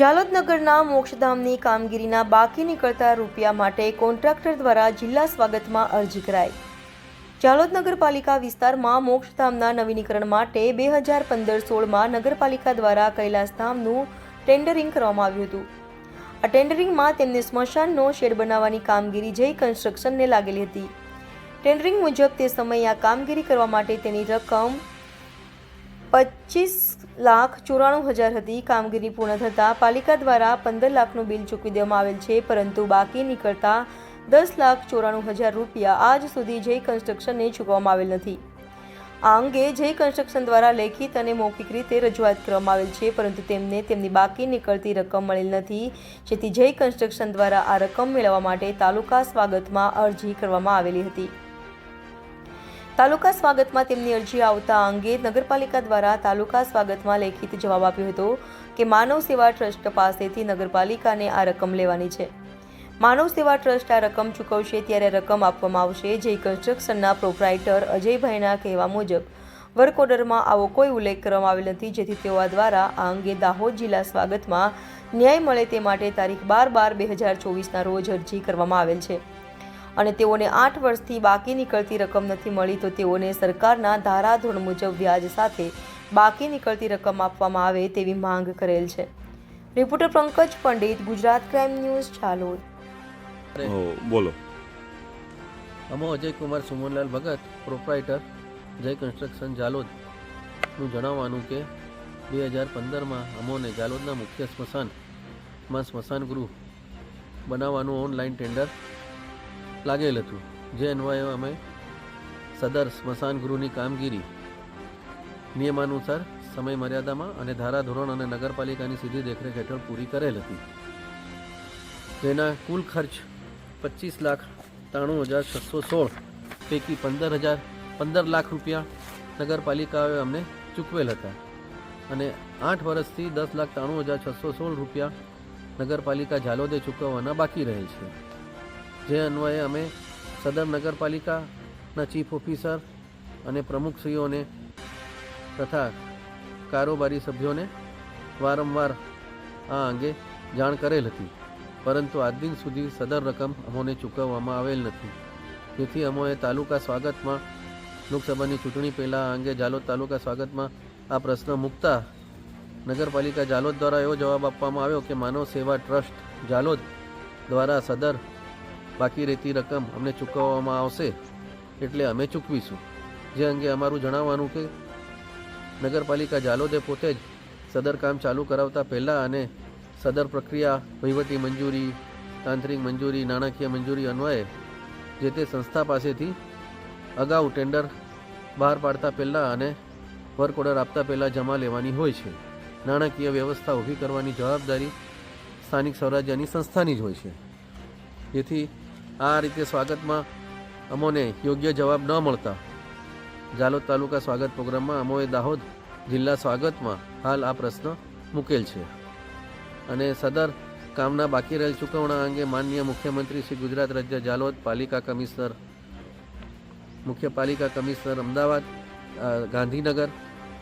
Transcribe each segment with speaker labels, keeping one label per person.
Speaker 1: જાલોદનગરના મોક્ષધામની કામગીરીના બાકી નીકળતા રૂપિયા માટે કોન્ટ્રાક્ટર દ્વારા જિલ્લા સ્વાગતમાં અરજી કરાઈ. જાલોદ નગરપાલિકા વિસ્તારમાં મોક્ષધામના નવીનીકરણ માટે બે હજાર પંદર સોળમાં નગરપાલિકા દ્વારા કૈલાસધામનું ટેન્ડરિંગ કરવામાં આવ્યું હતું. આ ટેન્ડરિંગમાં તેમને સ્મશાનનો શેડ બનાવવાની કામગીરી જય કન્સ્ટ્રક્શનને લાગેલી હતી. ટેન્ડરિંગ મુજબ તે સમયે આ કામગીરી કરવા માટે તેની રકમ પચીસ લાખ ચોરાણું હજાર હતી. કામગીરી પૂર્ણ થતાં પાલિકા દ્વારા પંદર લાખનું બિલ ચૂકવી દેવામાં આવેલ છે, પરંતુ બાકી નીકળતા દસ લાખ ચોરાણું હજાર રૂપિયા આજ સુધી જય કન્સ્ટ્રક્શનને ચૂકવવામાં આવેલ નથી. આ અંગે જય કન્સ્ટ્રક્શન દ્વારા લેખિત અને મૌખિક રીતે રજૂઆત કરવામાં આવેલ છે, પરંતુ તેમને તેમની બાકી નીકળતી રકમ મળેલ નથી, જેથી જય કન્સ્ટ્રક્શન દ્વારા આ રકમ મેળવવા માટે તાલુકા સ્વાગતમાં અરજી કરવામાં આવેલી હતી. તાલુકા સ્વાગતમાં તેમની અરજી આવતા અંગે નગરપાલિકા દ્વારા તાલુકા સ્વાગતમાં લેખિત જવાબ આપ્યો હતો કે માનવ સેવા ટ્રસ્ટ પાસેથી નગરપાલિકાને આ રકમ લેવાની છે. માનવ સેવા ટ્રસ્ટ આ રકમ ચૂકવશે ત્યારે રકમ આપવામાં આવશે, જે કન્સ્ટ્રક્શનના પ્રોપરાઇટર અજયભાઈના કહેવા મુજબ. વર્ક ઓર્ડરમાં આવો કોઈ ઉલ્લેખ કરવામાં આવેલ નથી, જેથી તેઓ દ્વારા આ અંગે દાહોદ જિલ્લા સ્વાગતમાં ન્યાય મળે તે માટે તારીખ બાર બાર બે હજાર ચોવીસના રોજ અરજી કરવામાં આવેલ છે. અને તેઓને આઠ વર્ષથી બાકી નીકળતી રકમ નથી મળી તો તેઓને સરકારના ધારાધોરણ મુજબ વ્યાજ સાથે બાકી નીકળતી રકમ આપવામાં આવે તેવી માંગ કરેલ છે. Reporter Pankaj Pandit Gujarat crime news Chalod
Speaker 2: બોલો.
Speaker 3: અમો અજય કુમાર સુમનલાલ ભગત પ્રોપરાઇટર જય કન્સ્ટ્રક્શન જાલોદ. નું જણાવવાનું કે બે હજાર પંદરમાં અમોને જાલોદના મુખ્ય સ્મશાનમાં સ્મશાન ગૃહ બનાવવાનું ઓનલાઈન ટેન્ડર લાગેલ હતું, જે અન્વયે અમે સદર સ્મશાન ગૃહની કામગીરી, નિયમાનુસાર, સમય મર્યાદામાં અને ધારાધોરણ અને નગરપાલિકાની સીધી દેખરેખ હેઠળ પૂરી કરેલ હતી. જેના કુલ ખર્ચ પચીસ લાખ ત્રાણું હજાર છસો સોળ પૈકી પંદર હજાર પંદર લાખ રૂપિયા નગરપાલિકાએ અમને ચૂકવેલ હતા અને આઠ વર્ષથી દસ લાખ ત્રાણું હજાર છસો સોળ રૂપિયા નગરપાલિકા ઝાલોદે ચૂકવવાના બાકી રહે છે. જે અન્વયે અમે સદર નગરપાલિકાના ચીફ ઓફિસર અને પ્રમુખશ્રીઓને તથા કારોબારી સભ્યોને વારંવાર આ અંગે જાણ કરેલ હતી. પરંતુ આજ દિન સુધી સદર રકમ અમોને ચૂકવવામાં આવેલ નથી. તેથી અમોએ તાલુકા સ્વાગતમાં લોકસભાની ચૂંટણી પહેલાં આ અંગે જાલોદ તાલુકા સ્વાગતમાં આ પ્રશ્ન મૂકતા નગરપાલિકા જાલોદ દ્વારા એવો જવાબ આપવામાં આવ્યો કે માનવ સેવા ટ્રસ્ટ જાલોદ દ્વારા સદર બાકી રહેતી રકમ અમને ચૂકવવામાં આવશે એટલે અમે ચૂકવીશું. જે અંગે અમારું જણાવવાનું કે, નગરપાલિકા જાલોદે પોતે જ સદર કામ ચાલુ કરાવતા પહેલાં અને સદર પ્રક્રિયા, વહીવટી મંજૂરી, તાંત્રિક મંજૂરી, નાણાકીય મંજૂરી અન્વયે જે તે સંસ્થા પાસેથી અગાઉ ટેન્ડર બહાર પાડતા પહેલાં અને વર્ક ઓર્ડર આપતા પહેલાં જમા લેવાની હોય છે. નાણાકીય વ્યવસ્થા ઊભી કરવાની જવાબદારી સ્થાનિક સ્વરાજ્યની સંસ્થાની જ હોય છે. જેથી આ રીતે સ્વાગતમાં અમોને યોગ્ય જવાબ ન મળતા. જાલોદ તાલુકા સ્વાગત પ્રોગ્રામમાં અમોએ દાહોદ જિલ્લા સ્વાગતમાં હાલ આ પ્રશ્ન મૂકેલ છે. અને સદર કામના બાકી રહેલ ચૂકવણા અંગે માનનીય મુખ્યમંત્રી શ્રી ગુજરાત રાજ્ય જાલોદ પાલિકા કમિશનર મુખ્ય પાલિકા કમિશનર અમદાવાદ ગાંધીનગર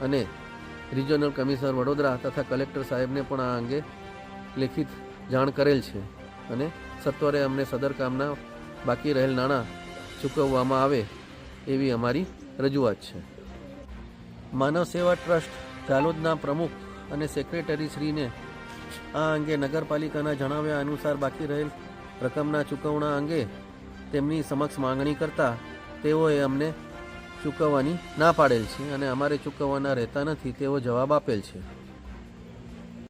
Speaker 3: અને રિજનલ કમિશનર વડોદરા તથા કલેક્ટર સાહેબને પણ આ અંગે લેખિત જાણ કરેલ છે. અને સત્વરે અમને સદર કામના બાકી રહેલ નાણાં ચૂકવવામાં આવે એવી અમારી રજૂઆત છે. માનવ સેવા ટ્રસ્ટ ઝાલોદના પ્રમુખ અને સેક્રેટરી શ્રીને આ અંગે નગરપાલિકાના જણાવ્યા અનુસાર બાકી રહેલ રકમના ચૂકવણા અંગે તેમની સમક્ષ માંગણી કરતા તેઓએ અમને ચૂકવવાની ના પાડેલ છે અને અમારે ચૂકવવાના રહેતા નથી તેવો જવાબ આપેલ છે.